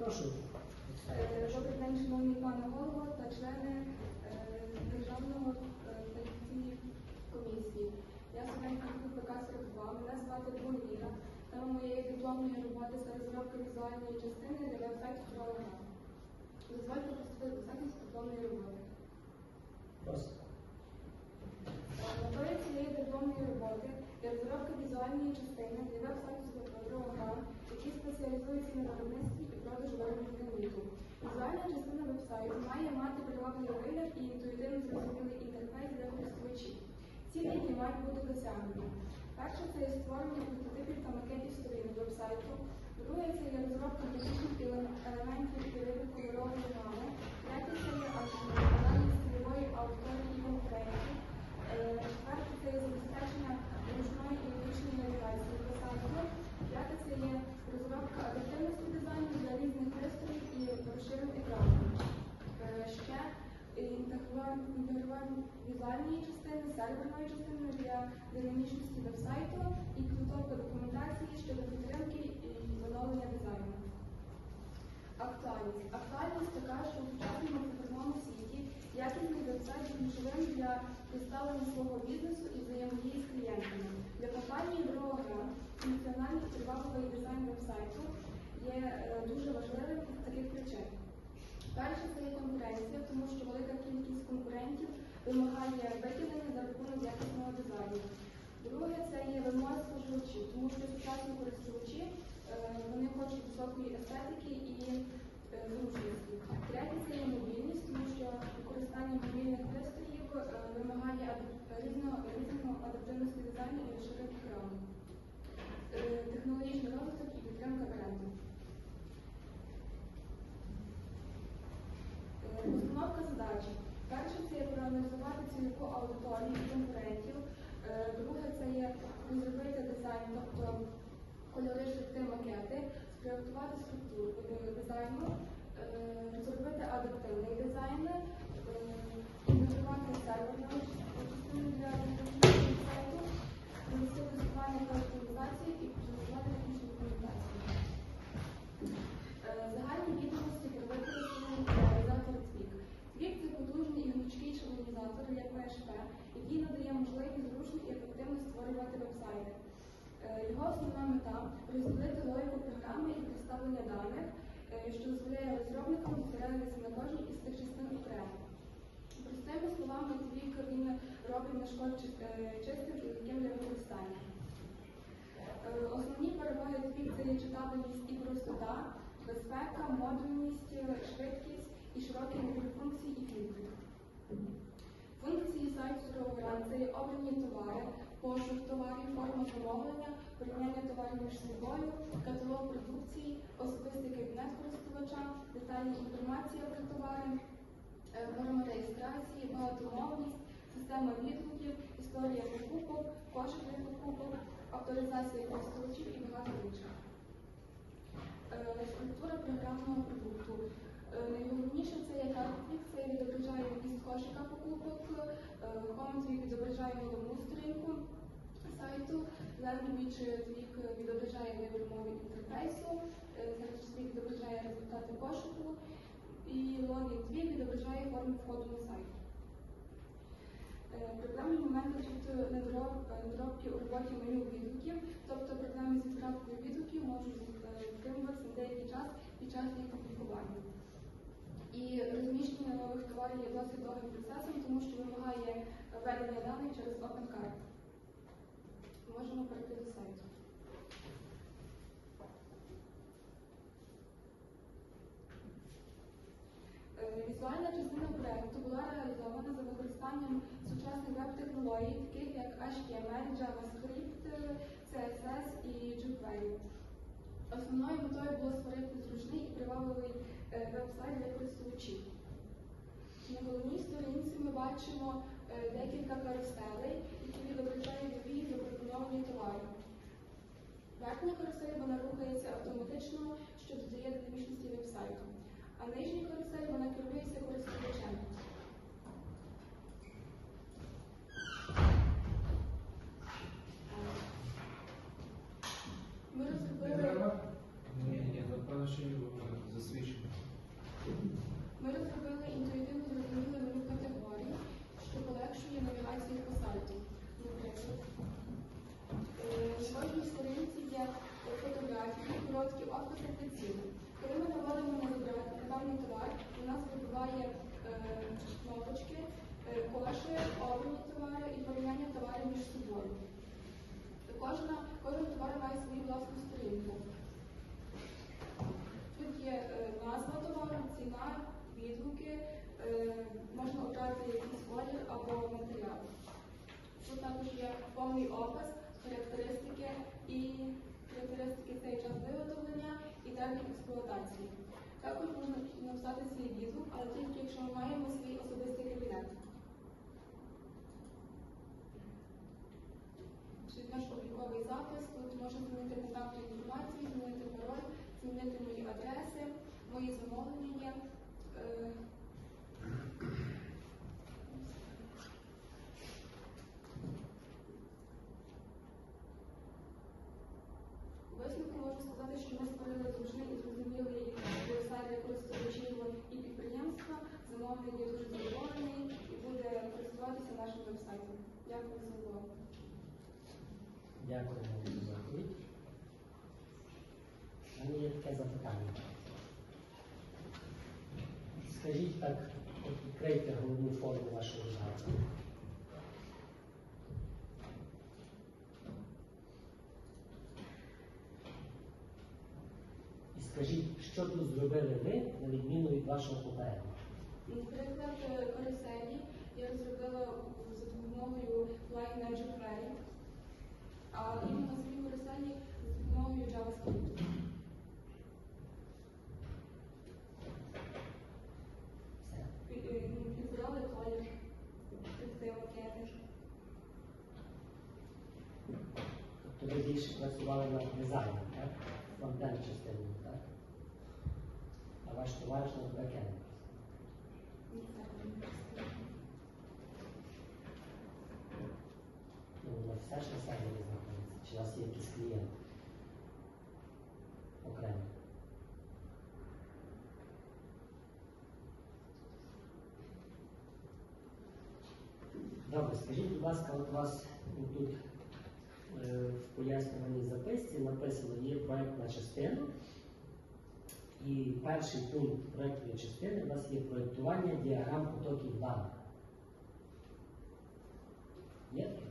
Прошу. Е, Добрий день, шановні пане голово та члени е, Державного е, кваліфікаційної комісії. Я студентка КПК 42, мене звати Бонвіра. Тема моєї дипломної роботи це розробка візуальної частини для веб-сайту Програма. Дозвольте приступити до захисту дипломної роботи. Прошу. Метою цієї дипломної роботи є розробка візуальної частини для веб-сайту програм, які спеціалізуються на виробництві і продажу виробів літу. Візуальна частина веб-сайту має мати привабливий вигляд і інтуїтивно зрозумілий інтерфейс для користувачів. Цілі, які мають бути досягнені. Перше це є створення прототипів та макетів сторінок веб-сайту. Друге це є розробка графічних елементів і виду кольорової гами. Третє це є аналіз цільової аудиторії і конкурентів. Е, Четверте це є забезпечення ручної і логічної навігації по сайту. П'яте це є розробка адаптивності дизайну для різних пристроїв і розширених екранів. Е, Ще інтегрування візуальної частини, серверної частини для динамічності веб-сайту і підготовка документації щодо підтримки і оновлення дизайну. Актуальність. Актуальність така, що в сучасному цифровому світі якісний веб-сайт є ключовим для представлення свого бізнесу і взаємодії з клієнтами. Для компанії Грогра функціональний привабливий дизайн веб-сайту є е, дуже важливим з таких причин. Перше це є конкуренція, тому що велика кількість конкурентів вимагає викидання за рахунок якісного дизайну. Друге це є вимоги споживачів, тому що сучасні користувачі е, вони хочуть високої естетики і е, зручності. Третє це є мобільність, тому що використання мобільних пристроїв е, вимагає різного адаптивності дизайну і екрану. Е, Технологічний розвиток і підтримка бренду. Е, Постановка задачі. Перше це є проаналізувати цільову аудиторію конкурентів. Е, Друге це є розробити дизайн, тобто кольори, шрифти, макети, структуру е, дизайну, Його основна мета розділити логіку програми і представлення даних, е, що дозволяє розробникам зосередитися на кожній із цих частин окремо. Простими словами, Твік він робить наш код е, чистим і легким для використання. Е, Основні переваги Твік це є читабельність і простота, безпека, модульність, е, швидкість і широкий набір функцій і фільтрів. Функції сайту Програм це є обрані товари, пошук товарів, форма замовлення, порівняння товарів між собою, каталог продукції, особистий кабінет користувача, детальна інформація про товари, е, форма реєстрації, багатомовність, система відгуків, історія покупок, кошик для покупок, авторизація користувачів і багато інших. Е, Структура програмного продукту. Е, Найголовніше це є картвік, це відображає вміст кошика покупок, HomeTweak відображає головну сторінку сайту, Landwich Tweak відображає вибір інтерфейсу, Tweak відображає результати пошуку, і Login Tweak відображає форму входу на сайт. Е, Проблемні моменти тут е, недоробки у роботі меню відгуків, тобто проблеми з відправкою відгуків можуть е, затримуватися на деякий час під час їх публікування. І розміщення нових товарів є досить довгим процесом, тому що вимагає введення даних через OpenCard. Можемо перейти до сайту. Е, Візуальна частина проекту була реалізована за використанням сучасних веб-технологій, таких як HTML, JavaScript, CSS і jQuery. Основною метою було створити зручний і привабливий е, веб-сайт для користувачів. На головній сторінці ми бачимо е, декілька каруселей, які відображають. Верхня карусель вона рухається автоматично, що додає динамічності веб-сайту, а нижня карусель вона керується користувачем. Ми Не розробили треба? Ні, ні, напевно, що ні, бо за свій У нас вибиває е, кнопочки, е, обрані товари і порівняння товарів між собою. Кожна, кожен товар має свою власну сторінку. Тут є е, назва товару, ціна, відгуки, е, можна обрати якийсь колір або матеріал. Тут також є повний опис, характеристики і характеристики цей час виготовлення і термін експлуатації. Також можна написати свій відгук, але тільки якщо ми маємо свій особистий кабінет. Чи наш обліковий запис, тут можна змінити контактну інформацію, змінити пароль, змінити мої адреси, мої замовлення є. Е, Висновку можу сказати, що ми створили зручний і зрозумілий сайт для користувачів і підприємства. Замовник є дуже задоволений і буде користуватися нашим вебсайтом. Дякую за увагу. Дякую за відповідь. У мене є таке запитання. Скажіть так, відкрийте головну форму вашого запиту. І скажіть, що тут зробили ви, на відміну від вашого попередника? Наприклад, е, каруселі я розробила за допомогою Line Magic Ray, а іменно самі каруселі за допомогою JavaScript. Е, ну, Підбирали колір, цей макети. Тобто ви більше працювали над дизайном, так? Фронтенд частиною, так? А ваш товариш над бекендом. Ні, так, ні. Ну, все ж на сервері знаходиться. Чи у вас є якийсь клієнт окремо? Добре, скажіть, будь ласка, от у вас тут е, в пояснюваній записці написано, є проєктна частина. І перший пункт проєктної частини у нас є проєктування діаграм потоків даних. Є таке?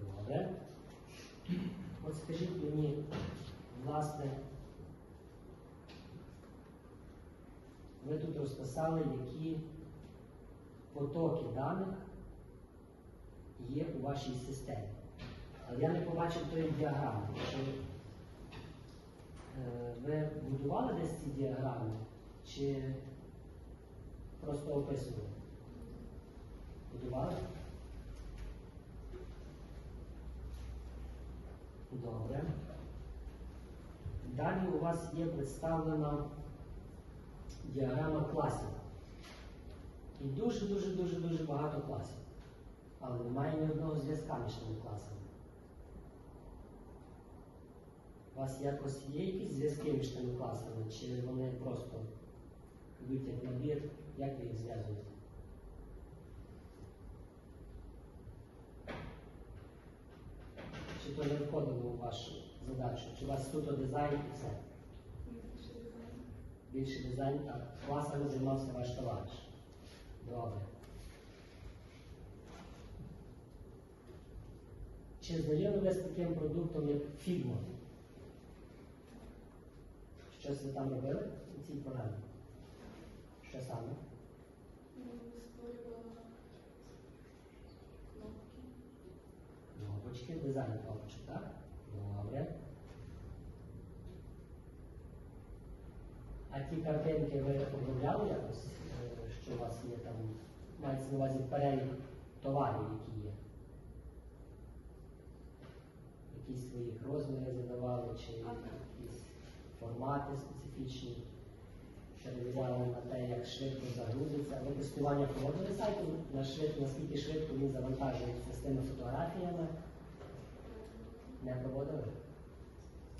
Добре. От скажіть мені, власне, ви тут розписали, які потоки даних є у вашій системі. Але я не побачив тої діаграми. Чи е, ви будували десь ці діаграми, чи просто описували? Будували? Добре. Далі у вас є представлена діаграма класів. І дуже-дуже-дуже-дуже багато класів. Але немає ні одного зв'язка між тими класами. У вас якось є якісь зв'язки між тими класами, чи вони просто йдуть як набір, як ви їх зв'язуєте? Чи то не входило у вашу задачу? Чи у вас суто дизайн і все? Більше дизайн, а класами займався ваш товариш. Добре. Чи знайомі ви з таким продуктом, як Figma? Щось ви там робили у цій програмі? Що саме? Кнопочки, дизайн кнопочок, так? Добре. А ті картинки ви обробляли якось, е, що у вас є там, мається на увазі перелік товарів, які є? Якісь свої розміри задавали, чи якісь формати специфічні, що реагували на те, як швидко загрузиться. Ви тестування проводили швид- наскільки швидко він завантажується з тими фотографіями? Не проводили?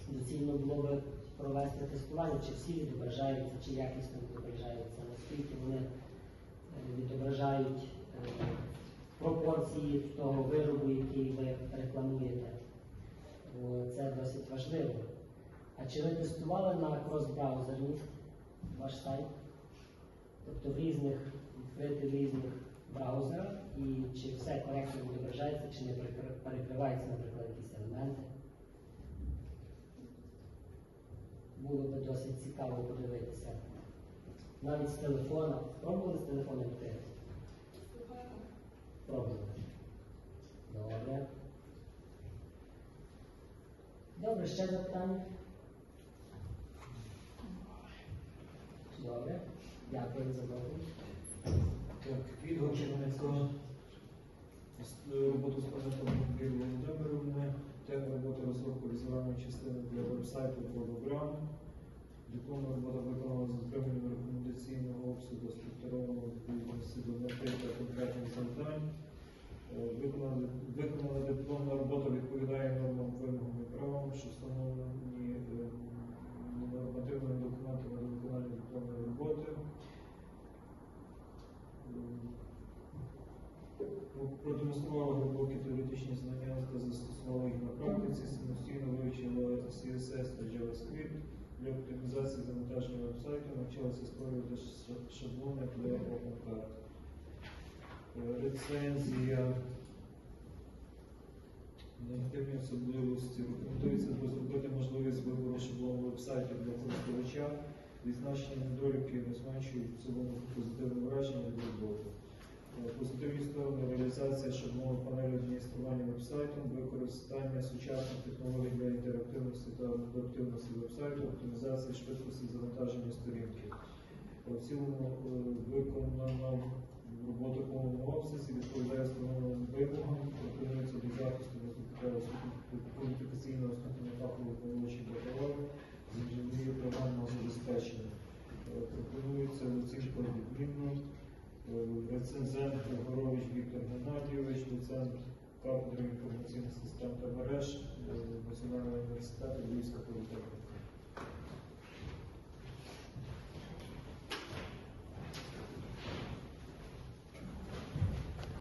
Доцільно було би провести тестування, чи всі відображаються, чи якісно відображаються, наскільки вони е, відображають е, пропорції того виробу, який ви рекламуєте. Бо це досить важливо. А чи ви тестували на крос-браузері ваш сайт? тобто в різних, відкрити різних браузерах, і чи все коректно відображається, чи не перекри- перекриваються, наприклад, якісь елементи. Було би досить цікаво подивитися. Навіть з телефона. Пробували з телефона відкрити? Пробували. Добре. Добре, ще запитання? Добре. Дякую за доповідь. Відгук Чернецького. Роботу з пам'ятом Юрії Володимировни. Тема роботи розробку візуальної частини для веб-сайту програми. Дипломна робота виконана з дотриманням рекомендаційного обсягу структурованого відповідності до мети та конкретних завдань. Е, Виконана, виконана дипломна робота відповідає нормам вимогам і правам, що встановлені е, нормативними документами до виконання дипломної роботи. Е, Продемонструвала глибокі теоретичні знання та застосувала їх на практиці, самостійно вивчила CSS та JavaScript для оптимізації завантаження веб-сайту, навчилася шаблони OpenCart. Е, Рецензія. Негативні особливості. Рекомендується розробити можливість вибору шаблону веб-сайту для користувача. Відзначені недоліки не зменшують в цілому позитивне враження від роботи. Е, Позитивні сторони реалізація шаблону панелі адміністрування веб-сайтом, використання сучасних технологій для інтерактивності та адаптивності веб-сайту, оптимізація швидкості завантаження сторінки. Е, В цілому виконана робота в повному обсязі, відповідає встановленим вимогам, пропонується до захисту кваліфікаційного ступеня фахових молодших бакалаврів з інженерії програмного забезпечення. Е, Пропонується оцінка відмінно. Е, Рецензент Григорович Віктор Геннадійович, доцент кафедри інформаційних систем та мереж е, Національного університету Львівська політехніка.